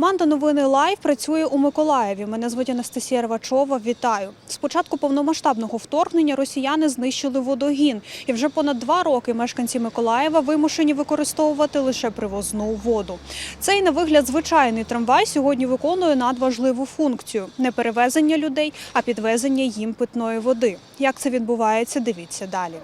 Команда новини Лайв працює у Миколаєві. Мене звуть Анастасія Рвачова. Вітаю. З початку повномасштабного вторгнення росіяни знищили водогін, і вже понад два роки мешканці Миколаєва вимушені використовувати лише привозну воду. Цей на вигляд звичайний трамвай сьогодні виконує надважливу функцію не перевезення людей, а підвезення їм питної води. Як це відбувається? Дивіться далі.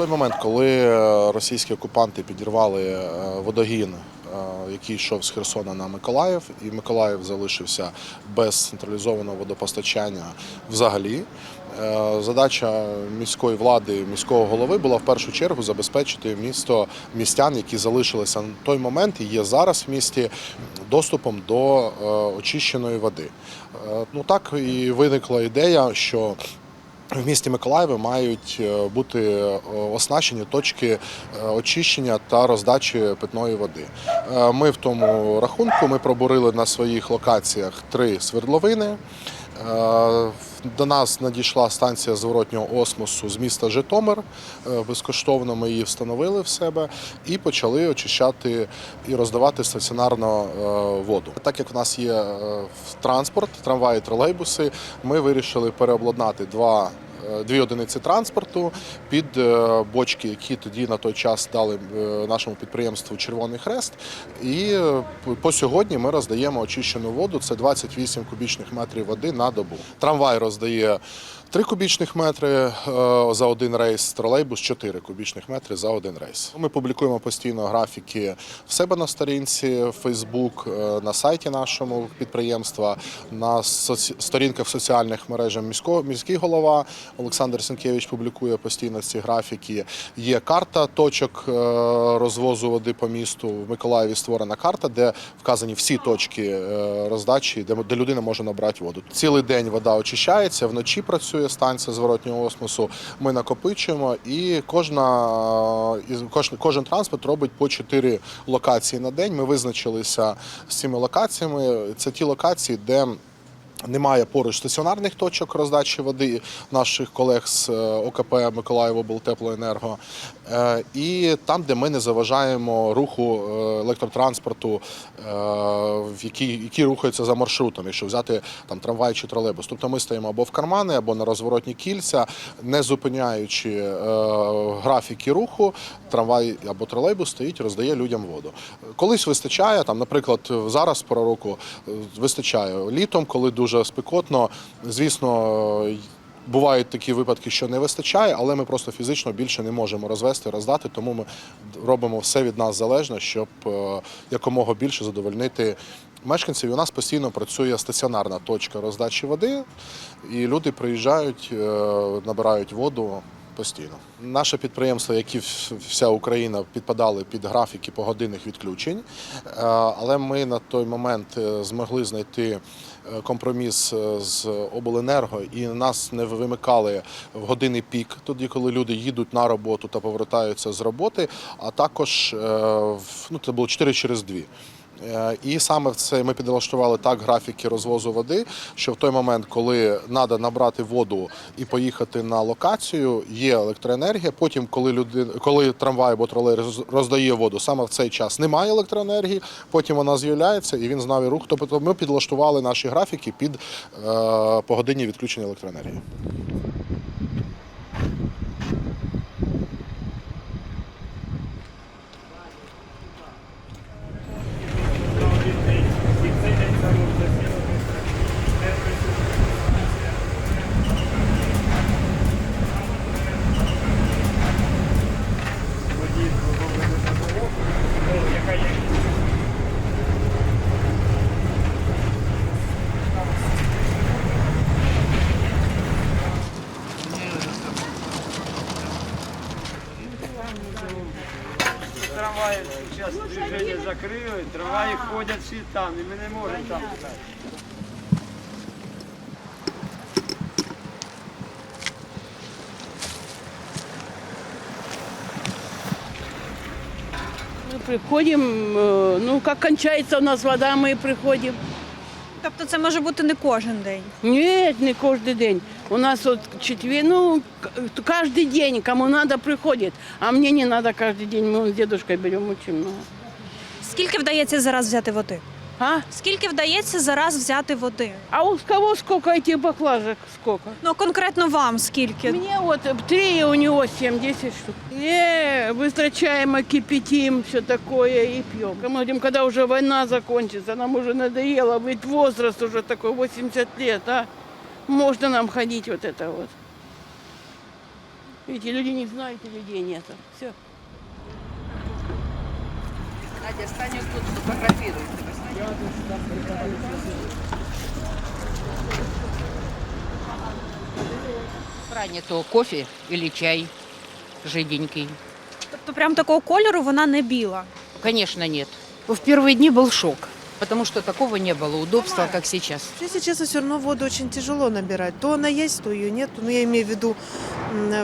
Той момент, коли е, російські окупанти підірвали е, водогін, е, який йшов з Херсона на Миколаїв, і Миколаїв залишився без централізованого водопостачання взагалі. Задача міської влади, міського голови була в першу чергу забезпечити місто містян, які залишилися на той момент і є зараз в місті доступом до очищеної води. Ну так і виникла ідея, що в місті Миколаєві мають е, бути е, оснащені точки е, очищення та роздачі питної води. Ми в тому рахунку ми пробурили на своїх локаціях три свердловини. Е, До нас надійшла станція зворотнього осмосу з міста Житомир. Е, Безкоштовно ми її встановили в себе і почали очищати і роздавати стаціонарно е, воду. Так як в нас є транспорт, трамваї, тролейбуси, ми вирішили переобладнати два. Е, Дві одиниці транспорту під е, бочки, які тоді на той час дали е, нашому підприємству Червоний Хрест. І по сьогодні ми роздаємо очищену воду. Це 28 кубічних метрів води на добу. Трамвай роздає 3 кубічних метри е, за один рейс, тролейбус 4 кубічних метри за один рейс. Ми публікуємо постійно графіки в себе на сторінці Facebook, е, на сайті нашому підприємства, на сторінках соціальних мережах міського міський голова Олександр Сенкевич публікує постійно ці графіки. Є карта точок е, розвозу води по місту. В Миколаєві створена карта, де вказані всі точки е, роздачі, де людина може набрати воду. Цілий день вода очищається, вночі працює станція зворотнього осмосу. Ми накопичуємо, і кожна кожен, кожен транспорт робить по чотири локації на день. Ми визначилися з цими локаціями. Це ті локації, де немає поруч стаціонарних точок роздачі води наших колег з е, ОКП Миколаївоблтеплоенерго. Е, І там, де ми не заважаємо руху е, електротранспорту, який, який рухається за маршрутом, якщо взяти там трамвай чи тролейбус. Тобто ми стоїмо або в кармани, або на розворотні кільця, не зупиняючи графіки руху, трамвай або тролейбус стоїть, роздає людям воду. Колись вистачає, там, наприклад, зараз пора року вистачає літом, коли дуже спекотно, звісно. Бувають такі випадки, що не вистачає, але ми просто фізично більше не можемо розвести, роздати. Тому ми робимо все від нас залежне, щоб е, якомога більше задовольнити мешканців. У нас постійно працює стаціонарна точка роздачі води, і люди приїжджають, е, набирають воду. Постійно наше підприємство, як і вся Україна, підпадали під графіки погодинних відключень, Е, але ми на той момент е, змогли знайти е, компроміс з обленерго і нас не вимикали в години пік, тоді коли люди їдуть на роботу та повертаються з роботи. А також ну, це було 4 через 2. Е, І саме в це ми підлаштували так графіки розвозу води, що в той момент, коли треба набрати воду і поїхати на локацію, є електроенергія. Потім, коли люди, коли трамвай або тролей роз- роздає воду, саме в цей час немає електроенергії. Потім вона з'являється і він знає рух. Тобто ми підлаштували наші графіки під е, погодинні відключення електроенергії. Трамваї зараз движення закрили, трамваї ходять всі там, і ми не можемо там. Мы приходим, э, ну, как кончается у нас вода, мы приходим. Тобто це може бути не кожен день. Ні, не кожен день. У нас вот четверг, ну, к- каждый день, кому надо, приходит. А мне не надо каждый день, мы с дедушкой берем очень много. Скільки вдається зараз взяти води? А? Скільки вдається зараз взяти води? А у кого сколько этих баклажек? Сколько? Ну конкретно вам скільки? Мне вот три, у него 7-10 штук. Не, быстро чаем кипятим, все такое и пьем. Мы говорим, когда уже война закончится, нам уже надоело, ведь возраст уже такой, 80 лет, а? Можно нам ходить вот это вот. Видите, люди не знают, и людей нет. Все. Надя, стань вот тут, сфотографируй. Ранее то кофе или чай жиденький. Тобто прям такого кольору вона не біла. Конечно, нет. В первые дни был шок, потому что такого не было удобства, как сейчас. Если честно, все равно воду очень тяжело набирать. То она есть, то ее нет. Ну, я имею в виду,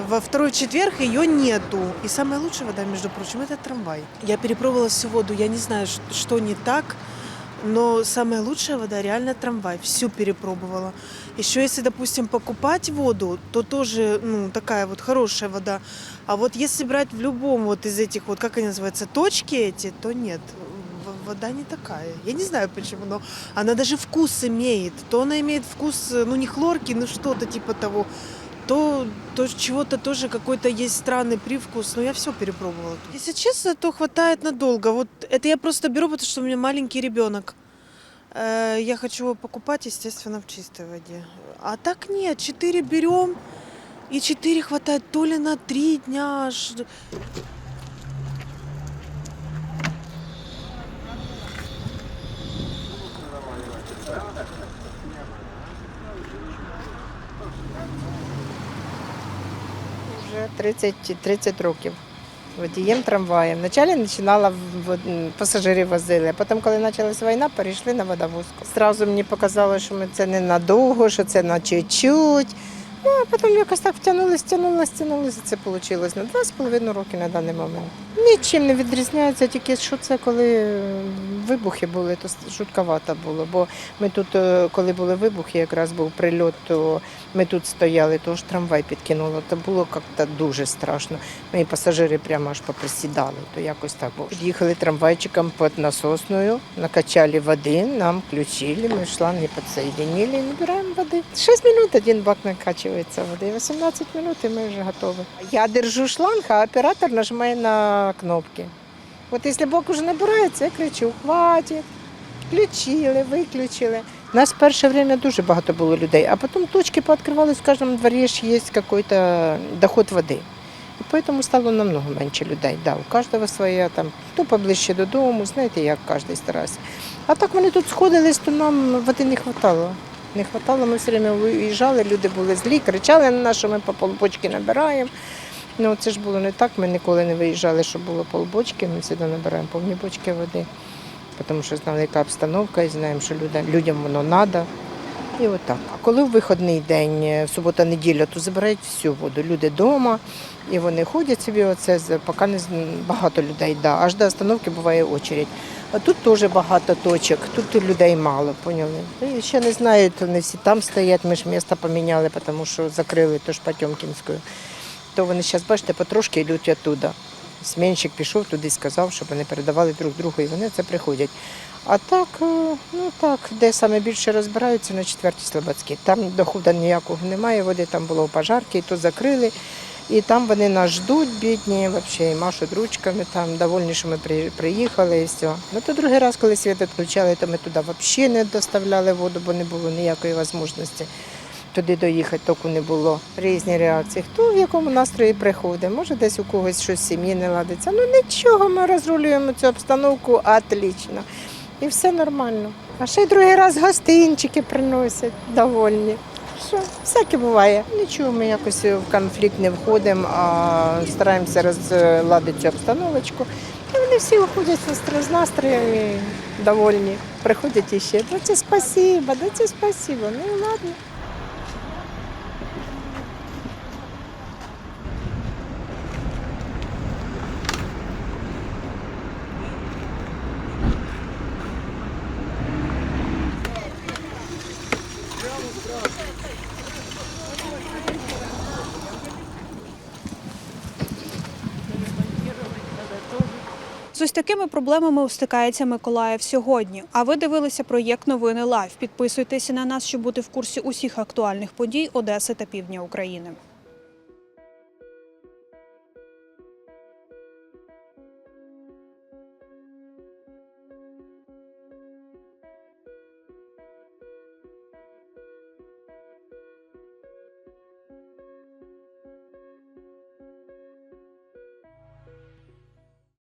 во второй четверг ее нету. И самая лучшая вода, между прочим, это трамвай. Я перепробовала всю воду, я не знаю, что не так, но самая лучшая вода реально трамвай. Всю перепробовала. Еще если, допустим, покупать воду, то тоже ну, такая вот хорошая вода. А вот если брать в любом вот из этих вот, как они называются, точки эти, то нет. Вода не такая. Я не знаю почему, но она даже вкус имеет. То она имеет вкус, э, ну не хлорки, ну что-то типа того. То, то чего-то тоже какой-то есть странный привкус. Но я все перепробовала. Если честно, то хватает надолго. Вот это я просто беру, потому что у меня маленький ребенок. Э, Я хочу его покупать, естественно, в чистой воде. А так нет, четыре берем, и четыре хватает то ли на три дня. аж 30, 30 років. Водієм трамваєм. Вначалі починала пасажирів возили, а потім, коли почалася війна, перейшли на водовозку. Зразу мені показали, що ми це не надовго, що це на чуть-чуть. Ну, а потім якось так втягнулися, втягнулися, втягнулися. Це вийшло на два з половиною роки на даний момент. Нічим не відрізняється, тільки що це коли е, вибухи були, то жутковато було. Бо ми тут, е, коли були вибухи, якраз був прильот, то ми тут стояли, то ж трамвай підкинуло. То було як-то дуже страшно. Ми пасажири прямо аж поприсідали, то якось так було. Їхали трамвайчиком під насосною, накачали води, нам включили, ми шланги підсоединили і набираємо води. 6 минут один бак накачується води, 18 минут і ми вже готові. Я держу шланг, а оператор нажимає на кнопки. От якщо бак вже набирається, я кричу, хватить. Включили, виключили. Нас в перше время дуже багато було людей, а потім точки пооткривались, в кожному дворі ж є якийсь доход води. І тому стало намного менше людей. Да, у кожного своя там, хто поближче додому, знаєте, як кожен старався. А так вони тут сходились, то нам води не вистачало. Не вистачало, ми все время виїжджали, люди були злі, кричали на нас, що ми по полбочки набираємо. Ну це ж було не так, ми ніколи не виїжджали, щоб було полбочки, ми завжди набираємо повні бочки води тому що знали, яка обстановка, і знаємо, що людям, воно треба. І отак. А коли в вихідний день, е, субота-неділя, то забирають всю воду. Люди вдома, і вони ходять собі, оце, поки не багато людей, да. аж до остановки буває очередь. А тут теж багато точок, тут людей мало, поняли. І ще не знаю, то не всі там стоять, ми ж місто поміняли, тому що закрили тож Потьомкінською. То вони зараз, бачите, потрошки йдуть оттуда. Сменщик пішов туди, сказав, щоб вони передавали друг другу, і вони це приходять. А так, е, ну так, де саме більше розбираються на четвертій Слободській. Там доходу ніякого немає, води там було пожарки, і то закрили. І там вони нас ждуть, бідні, взагалі, і машуть ручками, там довольні, що ми при- приїхали і все. Ну то другий раз, коли світ відключали, то ми туди взагалі не доставляли воду, бо не було ніякої можливості туди доїхати, току не було. Різні реакції. Хто в якому настрої приходить, може десь у когось щось в сім'ї не ладиться. Ну нічого, ми розрулюємо цю обстановку отлично. І все нормально. А ще й другий раз гостинчики приносять довольні. Що, всяке буває. Нічого, ми якось в конфлікт не входимо, а стараємося розладити цю обстановочку. І вони всі виходять з настро- настроєм і довольні. Приходять іще. Доці спасибо, доці спасибо. Ну ладно. З ось такими проблемами стикається Миколаїв сьогодні. А ви дивилися проєкт Новини Лайв. Підписуйтеся на нас, щоб бути в курсі усіх актуальних подій Одеси та Півдня України.